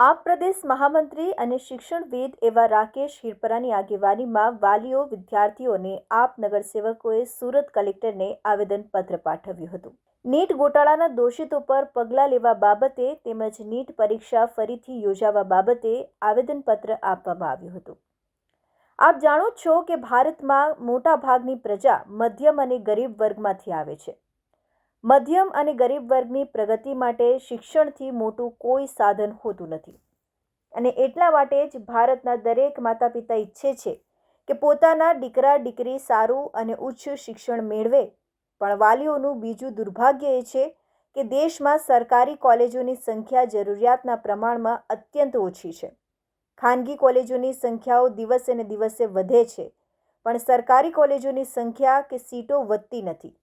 આપ પ્રદેશ મહામંત્રી અને શિક્ષણવિદ એવા રાકેશ હિરપરાની આગેવાનીમાં વાલીઓ વિદ્યાર્થીઓને આપ નગરસેવકોએ સુરત કલેક્ટરને આવેદનપત્ર પાઠવ્યું હતું. નીટ ગોટાળાના દોષિતો પર પગલાં લેવા બાબતે તેમજ નીટ પરીક્ષા ફરીથી યોજાવા બાબતે આવેદનપત્ર આપવામાં આવ્યું હતું. આપ જાણો છો કે ભારતમાં મોટાભાગની પ્રજા મધ્યમ અને ગરીબ વર્ગમાંથી આવે છે. મધ્યમ અને ગરીબ વર્ગની પ્રગતિ માટે શિક્ષણથી મોટું કોઈ સાધન હોતું નથી. અને એટલા માટે જ ભારતના દરેક માતા પિતા ઈચ્છે છે કે પોતાના દીકરા દીકરી સારું અને ઉચ્ચ શિક્ષણ મેળવે. પણ વાલીઓનું બીજું દુર્ભાગ્ય એ છે કે દેશમાં સરકારી કોલેજોની સંખ્યા જરૂરિયાતના પ્રમાણમાં અત્યંત ઓછી છે. ખાનગી કોલેજોની સંખ્યાઓ દિવસે ને દિવસે વધે છે, પણ સરકારી કોલેજોની સંખ્યા કે સીટો વધતી નથી.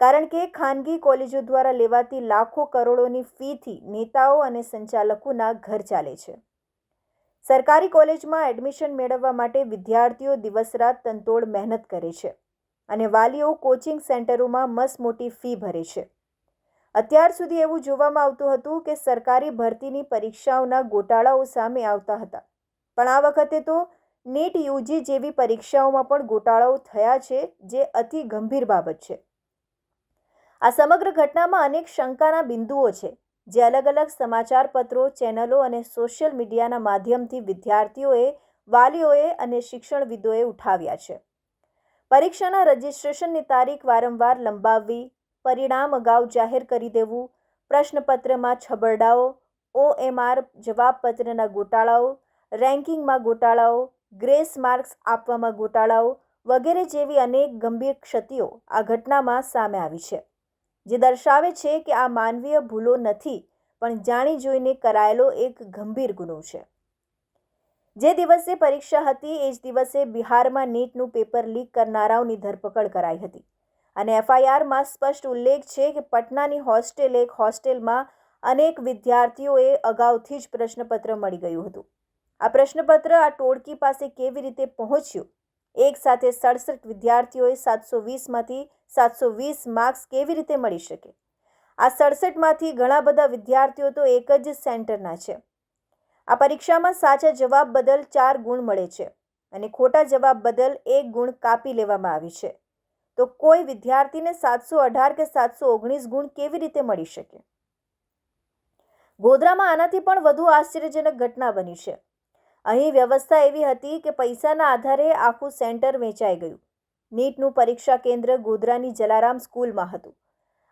કારણ કે ખાનગી કોલેજો દ્વારા લેવાતી લાખો કરોડોની ફીથી નેતાઓ અને સંચાલકોના ઘર ચાલે છે. સરકારી કોલેજમાં એડમિશન મેળવવા માટે વિદ્યાર્થીઓ દિવસ રાત તંતોડ મહેનત કરે છે અને વાલીઓ કોચિંગ સેન્ટરોમાં મસ મોટી ફી ભરે છે. અત્યાર સુધી એવું જોવામાં આવતું હતું કે સરકારી ભરતીની પરીક્ષાઓના ગોટાળાઓ સામે આવતા હતા. પણ આ વખતે તો નીટ યુજી જેવી પરીક્ષાઓમાં પણ ગોટાળાઓ થયા છે, જે અતિ ગંભીર બાબત છે. આ સમગ્ર ઘટનામાં અનેક શંકાના બિંદુઓ છે, જે અલગ અલગ સમાચાર પત્રો ચેનલો અને સોશિયલ મીડિયાના માધ્યમથી વિદ્યાર્થીઓએ, વાલીઓએ અને શિક્ષણવિદોએ ઉઠાવ્યા છે. પરીક્ષાના રજિસ્ટ્રેશનની તારીખ વારંવાર લંબાવવી, પરિણામ અગાઉ જાહેર કરી દેવું, પ્રશ્નપત્રમાં છબરડાઓ, ઓએમઆર જવાબપત્રના ગોટાળાઓ, રેન્કિંગમાં ગોટાળાઓ, ગ્રેસ માર્ક્સ આપવામાં ગોટાળાઓ વગેરે જેવી અનેક ગંભીર ક્ષતિઓ આ ઘટનામાં સામે આવી છે. જે દર્શાવે છે કે આ માનવીય ભૂલો નથી, પણ જાણી જોઈને કરાયેલો એક ગંભીર ગુનો છે. જે દિવસે પરીક્ષા હતી, એ જ દિવસે બિહારમાં નીટનું પેપર લીક કરનારાઓની ધરપકડ કરાઈ હતી. અને એફઆઈઆરમાં સ્પષ્ટ ઉલ્લેખ છે કે પટનાની હોસ્ટેલ, એક હોસ્ટેલમાં અનેક વિદ્યાર્થીઓએ અગાઉથી જ પ્રશ્નપત્ર મળી ગયું હતું. આ પ્રશ્નપત્ર આ ટોળકી પાસે કેવી રીતે પહોંચ્યું? એક સાથે સડસઠ વિદ્યાર્થીઓએ સાતસો વીસમાંથી સાતસો વીસ માર્ક્સ કેવી રીતે મળી શકે? આ સડસઠમાંથી ઘણા બધા વિદ્યાર્થીઓ તો એક જ સેન્ટરના છે. આ પરીક્ષામાં સાચા જવાબ બદલ ચાર ગુણ મળે છે અને ખોટા જવાબ બદલ એક ગુણ કાપી લેવામાં આવી છે. તો કોઈ વિદ્યાર્થીને સાતસો અઢાર કે સાતસો ઓગણીસ ગુણ કેવી રીતે મળી શકે? ગોધરામાં આનાથી પણ વધુ આશ્ચર્યજનક ઘટના બની છે. અહીં વ્યવસ્થા એવી હતી કે પૈસાના આધારે આખું સેન્ટર વેચાઈ ગયું. નીટનું પરીક્ષા કેન્દ્ર ગોધરાની જલારામ સ્કૂલમાં હતું.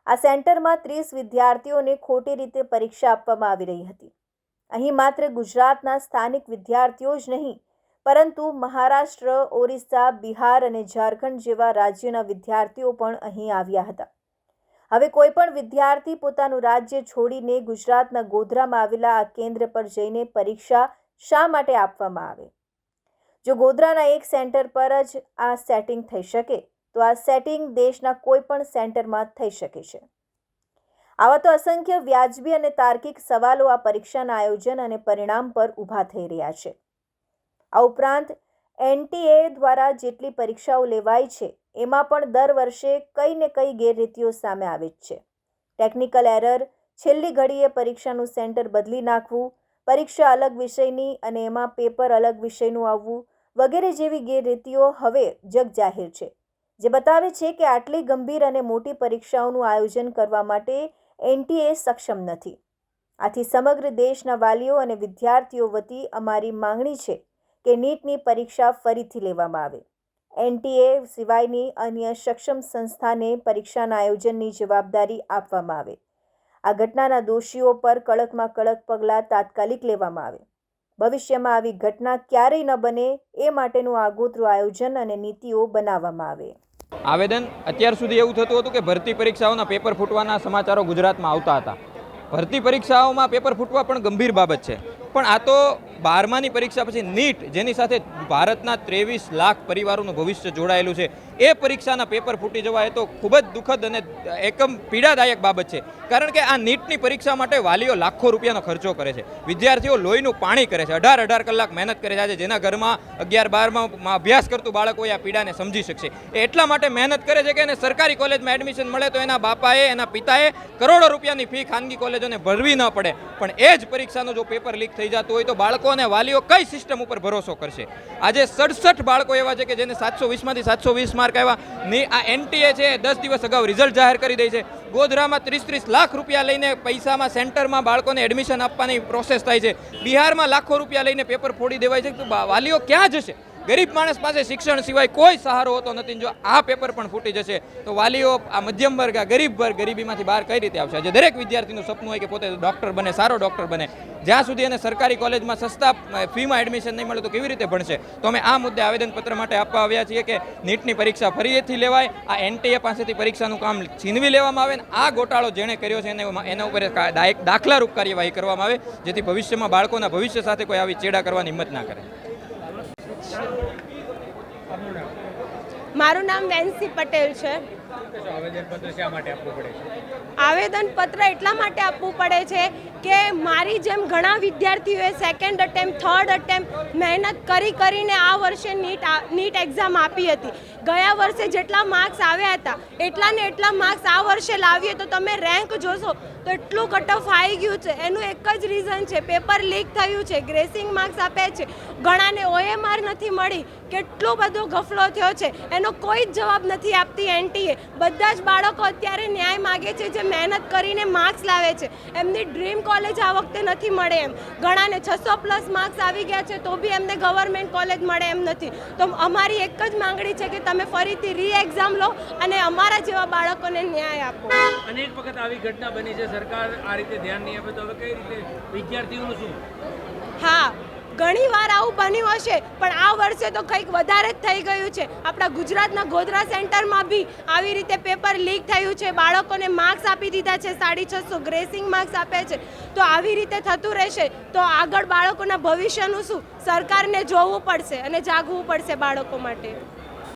આ સેન્ટરમાં ત્રીસ વિદ્યાર્થીઓને ખોટી રીતે પરીક્ષા આપવામાં આવી રહી હતી. અહીં માત્ર ગુજરાતના સ્થાનિક વિદ્યાર્થીઓ જ નહીં, પરંતુ મહારાષ્ટ્ર, ઓરિસ્સા, બિહાર અને ઝારખંડ જેવા રાજ્યોના વિદ્યાર્થીઓ પણ અહીં આવ્યા હતા. હવે કોઈ પણ વિદ્યાર્થી પોતાનું રાજ્ય છોડીને ગુજરાતના ગોધરામાં આવેલા આ કેન્દ્ર પર જઈને પરીક્ષા શા માટે આપવામાં આવે? જો ગોધરાના એક સેન્ટર પર જ આ સેટિંગ થઈ શકે, તો આ સેટિંગ દેશના કોઈ પણ સેન્ટરમાં થઈ શકે છે. આવા તો અસંખ્ય વ્યાજબી અને તાર્કિક સવાલો આ પરીક્ષાના આયોજન અને પરિણામ પર ઊભા થઈ રહ્યા છે. આ ઉપરાંત એનટીએ દ્વારા જેટલી પરીક્ષાઓ લેવાય છે, એમાં પણ દર વર્ષે કઈ ને કઈ ગેરરીતિઓ સામે આવે જ છે. ટેકનિકલ એરર, છેલ્લી ઘડીએ પરીક્ષાનું સેન્ટર બદલી નાખવું પરીક્ષા અલગ વિષયની અને એમાં પેપર અલગ વિષયનું આવવું વગેરે જેવી ગેરરીતિઓ હવે જગ જાહેર છે. જે બતાવે છે કે આટલી ગંભીર અને મોટી પરીક્ષાઓનું આયોજન કરવા માટે એનટીએ સક્ષમ નથી. આથી સમગ્ર દેશના વાલીઓ અને વિદ્યાર્થીઓ વતી અમારી માંગણી છે કે નીટની પરીક્ષા ફરીથી લેવામાં આવે. એનટીએ સિવાયની અન્ય સક્ષમ સંસ્થાને પરીક્ષાના આયોજનની જવાબદારી આપવામાં આવે. આ ઘટનાના દોષીઓ પર કડકમાં કડક પગલાં તાત્કાલિક લેવામાં આવે. ભવિષ્યમાં આવી ઘટના ક્યારેય ન બને એ માટેનું આગોતરું આયોજન અને નીતિઓ બનાવવામાં આવે. આવેદન અત્યાર સુધી એવું થતું હતું કે ભરતી પરીક્ષાઓના પેપર ફૂટવાના સમાચારો ગુજરાતમાં આવતા હતા. ભરતી પરીક્ષાઓમાં પેપર ફૂટવા પણ ગંભીર બાબત છે. પણ આ તો બારમાની પરીક્ષા પછી નીટ, જેની સાથે ભારતના ત્રેવીસ લાખ પરિવારોનું ભવિષ્ય જોડાયેલું છે. એ પરીક્ષાના પેપર ફૂટી જવા એ તો ખૂબ જ દુઃખદ અને એકમ પીડાદાયક બાબત છે. કારણ કે આ નીટની પરીક્ષા માટે વાલીઓ લાખો રૂપિયાનો ખર્ચો કરે છે. વિદ્યાર્થીઓ લોહીનું પાણી કરે છે. અઢાર અઢાર કલાક મહેનત કરે છે આજે જેના ઘરમાં અગિયાર બારમાં અભ્યાસ કરતું બાળક હોય આ પીડાને સમજી શકશે. એ એટલા માટે મહેનત કરે છે કે એને સરકારી કોલેજમાં એડમિશન મળે તો એના બાપાએ, એના પિતાએ કરોડો રૂપિયાની ફી ખાનગી કોલેજોને ભરવી ન પડે. પણ એ જ પરીક્ષાનું જો પેપર લીક થઈ જતું હોય તો બાળકો અને વાલીઓ કઈ સિસ્ટમ ઉપર ભરોસો કરશે? આજે સડસઠ બાળકો એવા છે કે જેને સાતસો વીસમાંથી સાતસો વીસ માર્ક આવ્યા ની આ એનટીએ છે દસ દિવસ અગાઉ રિઝલ્ટ જાહેર કરી દે છે. ગોધરામાં ત્રીસ ત્રીસ લાખ રૂપિયા લઈને પૈસામાં સેન્ટરમાં બાળકોને એડમિશન આપવાની પ્રોસેસ થાય છે. બિહારમાં લાખો રૂપિયા લઈને પેપર ફોડી દેવાય છે. તો વાલીઓ ક્યાં જશે? ગરીબ માણસ પાસે શિક્ષણ સિવાય કોઈ સહારો હોતો નથી જો આ પેપર પણ ફૂટી જશે, તો વાલીઓ આ મધ્યમ વર્ગ, આ ગરીબ વર્ગ ગરીબીમાંથી બહાર કઈ રીતે આવશે? જે દરેક વિદ્યાર્થીનું સપનું હોય કે પોતે ડૉક્ટર બને, સારો ડૉક્ટર બને. જ્યાં સુધી એને સરકારી કોલેજમાં સસ્તા ફીમાં એડમિશન નહીં મળે તો કેવી રીતે ભણશે? તો અમે આ મુદ્દે આવેદનપત્ર માટે આપવા આવ્યા છીએ કે નીટની પરીક્ષા ફરીથી લેવાય, આ એનટીએ પાસેથી પરીક્ષાનું કામ છીનવી લેવામાં આવે ને આ ગોટાળો જેણે કર્યો છે એને એના ઉપર દાખલારૂપ કાર્યવાહી કરવામાં આવે, જેથી ભવિષ્યમાં બાળકોના ભવિષ્ય સાથે કોઈ આવી ચેડા કરવાની હિંમત ના કરે. મારું નામ નેન્સી પટેલ છે. આવેદન પત્ર એટલા માટે આપવું પડે છે કે મારી જેમ ઘણા વિદ્યાર્થીઓએ સેકન્ડ અટેમ્પ થર્ડ અટેમ્પ મહેનત કરી કરીને આ વર્ષે નીટ નીટ એક્ઝામ આપી હતી. ગયા વર્ષે જેટલા માર્ક્સ આવ્યા હતા, એટલા ને એટલા માર્ક્સ આ વર્ષે લાવીએ તો તમે રેન્ક જોશો, તો એટલું કટ ઓફ આવી ગયું છે. એનું એક જ રીઝન છે પેપર લીક થયું છે ગ્રેસિંગ માર્ક્સ આપે છે. ઘણાને ઓએમઆર નથી મળી, કેટલો બધો ગફલો થયો છે. એનો કોઈ જ જવાબ નથી આપતી એનટીએ. બધા જ બાળકો અત્યારે ન્યાય માગે છે, જે મહેનત કરીને માર્ક્સ લાવે છે. એમની ડ્રીમ કોલેજ આ વખતે નથી મળે એમ. ઘણાને છસો પ્લસ માર્ક્સ આવી ગયા છે તો બી એમને ગવર્મેન્ટ કોલેજ મળે એમ નથી. તો અમારી એક જ માંગણી છે કે તમે ફરીથી રી એક્ઝામ લો અને અમારા જેવા બાળકોને ન્યાય આપો. અનેક વખત આવી ઘટના બની છે સરકાર આ રીતે ધ્યાન નહીં આપે તો હવે કઈ રીતે? વિદ્યાર્થીઓનું શું? હા ઘણી વાર આવું બન્યું હશે, પણ આ વર્ષે તો કંઈક વધારે જ થઈ ગયું છે. આપણા ગુજરાતના ગોધરા સેન્ટરમાં બી આવી રીતે પેપર લીક થયું છે. બાળકોને માર્ક્સ આપી દીધા છે, સાડી છસો ગ્રેસિંગ માર્ક્સ આપે છે. તો આવી રીતે થતું રહેશે, તો આગળ બાળકોના ભવિષ્યનું શું? સરકારને જોવું પડશે અને જાગવું પડશે બાળકો માટે.